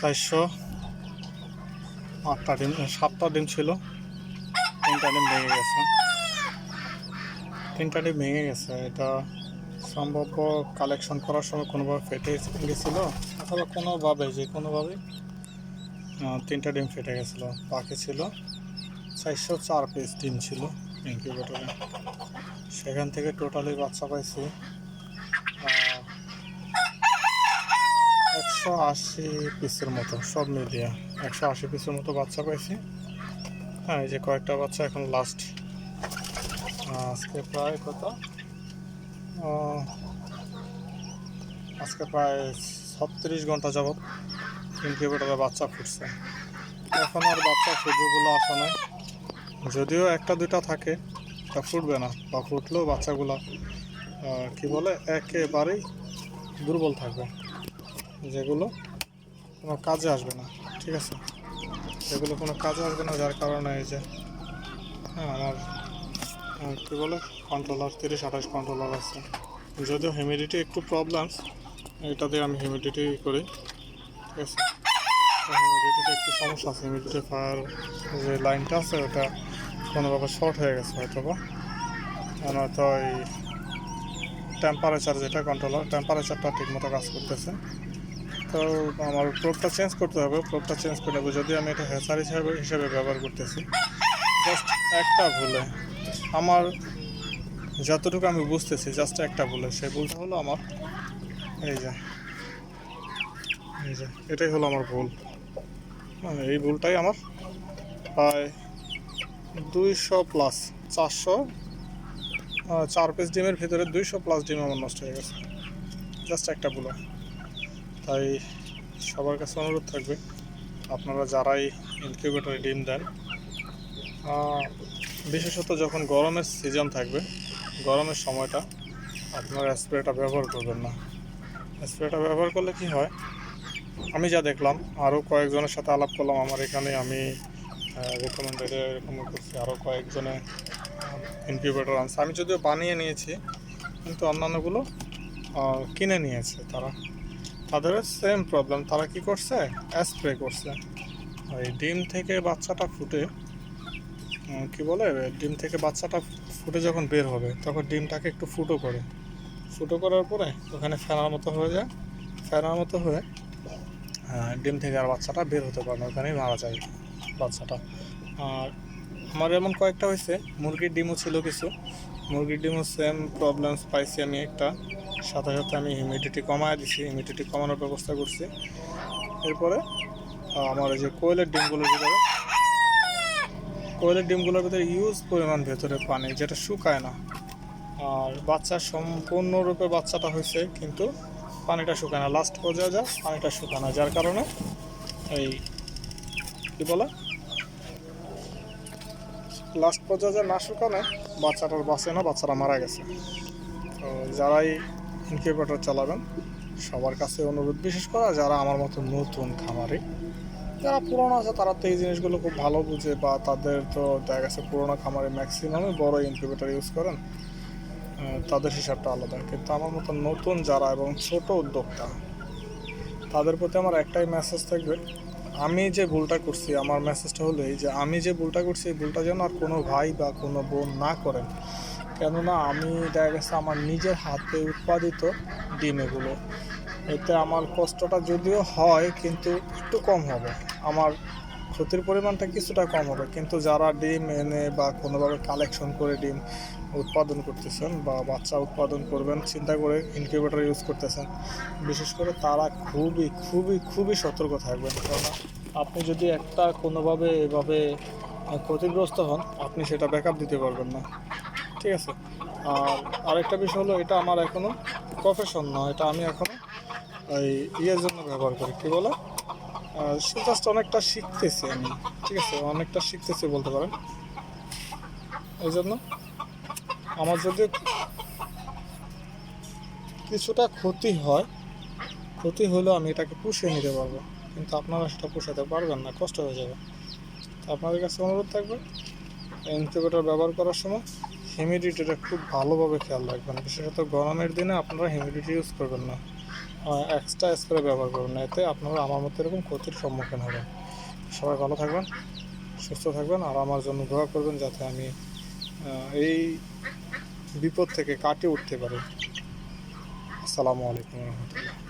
চারশো। আটটা ডিম সাতটা ডিম ছিল। তিনটা ডিম ভেঙে গেছে। তিনটা ডিম ভেঙে গেছে, এটা সম্ভব কালেকশন করার সময় কোনোভাবে ফেটে গেছিল? অথবা কোনোভাবে, যে কোনোভাবে তিনটা ডিম ফেটে গেছিল, বাকি ছিল চারশো চার পিস ডিম ছিল ইনকিউবেটরে সেখান থেকে টোটালি বাচ্চা পাইছি। একশো আশি পিসের মতো, সব মিলিয়ে একশো আশি পিসের মতো বাচ্চা পাইছি। হ্যাঁ এই যে কয়েকটা বাচ্চা এখন লাস্ট আজকে প্রায় কত? আজকে প্রায় ছত্রিশ ঘণ্টা যাবৎ ইনকিউবেটরে বাচ্চা ফুটছে। এখন আর বাচ্চা ফুটবে বলে আশা নাই। যদিও একটা, দুইটা থাকে, তা ফুটবে না। বা ফুটলেও বাচ্চাগুলো কি বলে, একেবারেই দুর্বল থাকবে। যেগুলো কোনো কাজে আসবে না, ঠিক আছে? যেগুলো কোনো কাজে আসবে না, যার কারণে এই যে হ্যাঁ আমার কী বলে? কন্ট্রোলার তিরিশ, আঠাশ কন্ট্রোলার আছে। যদিও হিউমিডিটি একটু প্রবলেমস এটা দিয়ে আমি হিউমিডিটি করি, ঠিক আছে? হিউমিডিটিতে একটু সমস্যা আছে। হিউমিডিটি ফায়ার যে লাইনটা আছে, ওটা কোনোভাবে শর্ট হয়ে গেছে হয়তো বা নয়তো এই টেম্পারেচার যেটা কন্ট্রোলার টেম্পারেচারটা ঠিকমতো কাজ করতেছে। তো আমার প্রোবটা চেঞ্জ করতে হবে। প্রোবটা চেঞ্জ করে নেব। যদি আমি এটা হ্যাচার হিসাবে, হিসেবে ব্যবহার করতেছি। জাস্ট একটা ভুলে। আমার যতটুকু আমি বুঝতেছি জাস্ট একটা ভুলে সেই ভুলটা হলো আমার। এই যে এই যে এটাই হলো আমার ভুল। হ্যাঁ, এই ভুলটাই আমার প্রায় দুইশো প্লাস চারশো চার পিস ডিমের ভিতরে দুইশো প্লাস ডিম আমার নষ্ট হয়ে গেছে। জাস্ট একটা ভুল তাই সবার কাছে অনুরোধ থাকবে আপনারা যারাই ইনকিউবেটরে ডিম দেন বিশেষত যখন গরমের সিজন থাকবে, গরমের সময়টা আপনারা স্প্রেটা ব্যবহার করবেন না। স্প্রেটা ব্যবহার করলে কি হয়, আমি যা দেখলাম আরও কয়েকজনের সাথে আলাপ করলাম, আমার এখানে আমি রেকমেন্ডেড এরকম করছি আরও কয়েকজনে ইনকিউবেটর আনছে। আমি যদিও বানিয়ে নিয়েছি, কিন্তু অন্যান্যগুলো কিনে নিয়েছে তারা। তাদের সেম প্রবলেম তারা কি করছে স্প্রে করছে। ওই ডিম থেকে বাচ্চাটা ফুটে কি বলে ডিম থেকে বাচ্চাটা ফুটে যখন বের হবে, তখন ডিমটাকে একটু ফুটো করে। ফুটো করার পরে ওখানে ফেনার মতো হয়ে যায়। ফেনার মতো হয়ে ডিম থেকে আর বাচ্চাটা বের হতে পারে না, ওখানেই মারা যায় বাচ্চাটা। আর আমার এমন কয়েকটা হয়েছে, মুরগির ডিমও ছিল কিছু। মুরগির ডিমও সেম প্রবলেমস পাইছি আমি একটা। সাথে সাথে আমি হিউমিডিটি কমায় দিছি হিউমিডিটি কমানোর ব্যবস্থা করছি। এরপরে আমার যে কোয়েলের ডিমগুলো ভিতরে কোয়েলের ডিমগুলোর ভিতরে ইউজ পরিমাণ ভেতরে পানি, যেটা শুকায় না। আর বাচ্চা সম্পূর্ণরূপে বাচ্চাটা হয়েছে, কিন্তু পানিটা শুকায় না। লাস্ট পর্যায়ে যা, পানিটা শুকায় না, যার কারণে এই কি বলে? লাস্ট পর্যায়ে যা না শুকানো, বাচ্চাটার বাঁচে না বাচ্চারা মারা গেছে। তো যারাই ইনকিউবেটর চালাবেন, সবার কাছে অনুরোধ বিশেষ করে, যারা আমার মতো নতুন খামারি যারা পুরনো আছে, তারা তো এই জিনিসগুলো খুব ভালো বুঝে বা তাদের তো দেখা গেছে পুরোনো খামারে ম্যাক্সিমামই বড় ইনকিউবেটর ইউজ করেন। তাদের হিসাবটা আলাদা। কিন্তু আমার মতো নতুন যারা এবং ছোট উদ্যোক্তা, তাদের প্রতি আমার একটাই মেসেজ থাকবে, আমি যে ভুলটা করছি, আমার মেসেজটা হলো এই যে আমি যে ভুলটা করছি, এই ভুলটা যেন আর কোনো ভাই বা কোনো বোন না করেন। কেননা আমি দেখা গেছে আমার নিজের হাতে উৎপাদিত ডিম এগুলো এতে আমার কষ্টটা যদিও হয়, কিন্তু একটু কম হবে। আমার ক্ষতির পরিমাণটা কিছুটা কম হবে। কিন্তু যারা ডিম এনে বা কোনোভাবে কালেকশন করে ডিম উৎপাদন করতেছেন বা বাচ্চা উৎপাদন করবেন, চিন্তা করে ইনকিউবেটর ইউজ করতেছেন, বিশেষ করে তারা খুবই খুবই খুবই সতর্ক থাকবেন। কারণ আপনি যদি একটা কোনোভাবে এভাবে ক্ষতিগ্রস্ত হন, আপনি সেটা ব্যাকআপ দিতে পারবেন না। ঠিক আছে? আর আরেকটা বিষয় হলো, এটা আমার এখনও প্রফেশন নয় এটা আমি এখনও ইয়ের জন্য ব্যবহার করি, কী বলে? জাস্ট অনেকটা শিখতেছি আমি, ঠিক আছে? অনেকটা শিখতেছি বলতে পারেন। এই জন্য আমার যদি কিছুটা ক্ষতি হয়, ক্ষতি হলেও আমি এটাকে পুষিয়ে নিতে পারব। কিন্তু আপনারা সেটা পুষাতে পারবেন না, কষ্ট হয়ে যাবে। তো আপনাদের কাছে অনুরোধ থাকবে ইনকিউবেটর ব্যবহার করার সময় হিউমিডিটিটা খুব ভালোভাবে খেয়াল রাখবেন। বিশেষত গরমের দিনে আপনারা হিউমিডিটি ইউজ করবেন না। এক্সট্রা স্প্রে ব্যবহার করবেন না এতে আপনারা আমার মতো এরকম ক্ষতির সম্মুখীন হবেন। সবাই ভালো থাকবেন, সুস্থ থাকবেন, আর আমার জন্য দোয়া করবেন যাতে আমি এই বিপদ থেকে কাটিয়ে উঠতে পারি। আসসালামু আলাইকুম রহমতুল্লাহ।